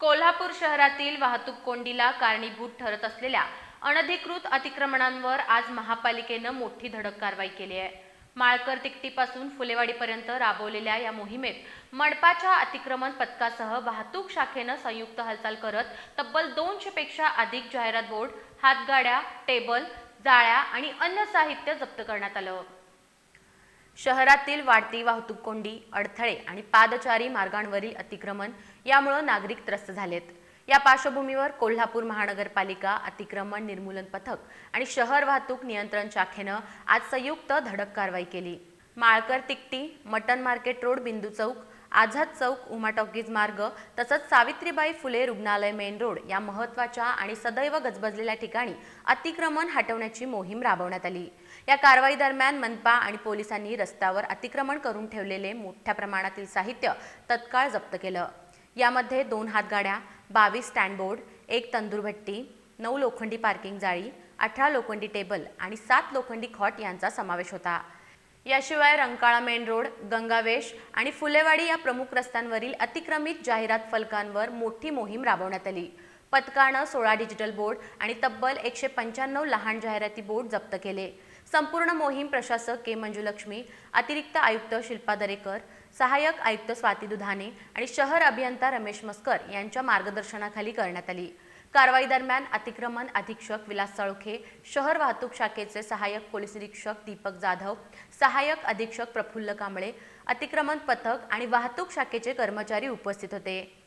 कोल्हापूर शहरातील वाहतूक कोंडीला कारणीभूत ठरत असलेल्या अनधिकृत अतिक्रमणांवर आज महापालिकेनं मोठी धडक कारवाई केली आहे. माळकर तिकटीपासून फुलेवाडीपर्यंत राबवलेल्या या मोहिमेत मडपाच्या अतिक्रमण पथकासह वाहतूक शाखेनं संयुक्त हालचाल करत तब्बल दोनशेपेक्षा अधिक जाहिरात बोर्ड हातगाड्या टेबल जाळ्या आणि अन्य साहित्य जप्त करण्यात आलं. शहरातील वाढती वाहतूक कोंडी अडथळे आणि पादचारी मार्गांवरील अतिक्रमण यामुळे नागरिक त्रस्त झालेत. या पार्श्वभूमीवर कोल्हापूर महानगरपालिका अतिक्रमण निर्मूलन पथक आणि शहर वाहतूक नियंत्रण शाखेनं आज संयुक्त धडक कारवाई केली. Malkar Tikti mutton market road Bindu Chowk Azad Chowk Uma talkies मार्ग तसंच सावित्रीबाई फुले रुग्णालय मेन रोड या महत्त्वाच्या आणि सदैव गजबजलेल्या ठिकाणी अतिक्रमण हटवण्याची मोहीम राबवण्यात आली. या कारवाई दरम्यान मनपा आणि पोलिसांनी रस्त्यावर अतिक्रमण करून ठेवलेले मोठ्या प्रमाणातील साहित्य तत्काळ जप्त केलं. यामध्ये दोन हातगाड्या बावीस स्टँडबोर्ड एक तंदूरभट्टी नऊ लोखंडी पार्किंग जाळी अठरा लोखंडी टेबल आणि सात लोखंडी खॉट यांचा समावेश होता. याशिवाय रंकाळा मेन रोड गंगावेश आणि फुलेवाडी या प्रमुख रस्त्यांवरील अतिक्रमित जाहिरात फलकांवर मोठी मोहीम राबवण्यात आली. पथकानं सोळा डिजिटल बोर्ड आणि तब्बल एकशे पंच्याण्णव लहान जाहिराती बोर्ड जप्त केले. संपूर्ण मोहीम प्रशासक के मंजुलक्ष्मी अतिरिक्त आयुक्त शिल्पा दरेकर सहाय्यक आयुक्त स्वाती दुधाने आणि शहर अभियंता रमेश मस्कर यांच्या मार्गदर्शनाखाली करण्यात आली. कारवाई दरम्यान अतिक्रमण अधीक्षक विलास साळुखे शहर वाहतूक शाखेचे सहाय्यक पोलीस निरीक्षक दीपक जाधव सहाय्यक अधीक्षक प्रफुल्ल कांबळे अतिक्रमण पथक आणि वाहतूक शाखेचे कर्मचारी उपस्थित होते.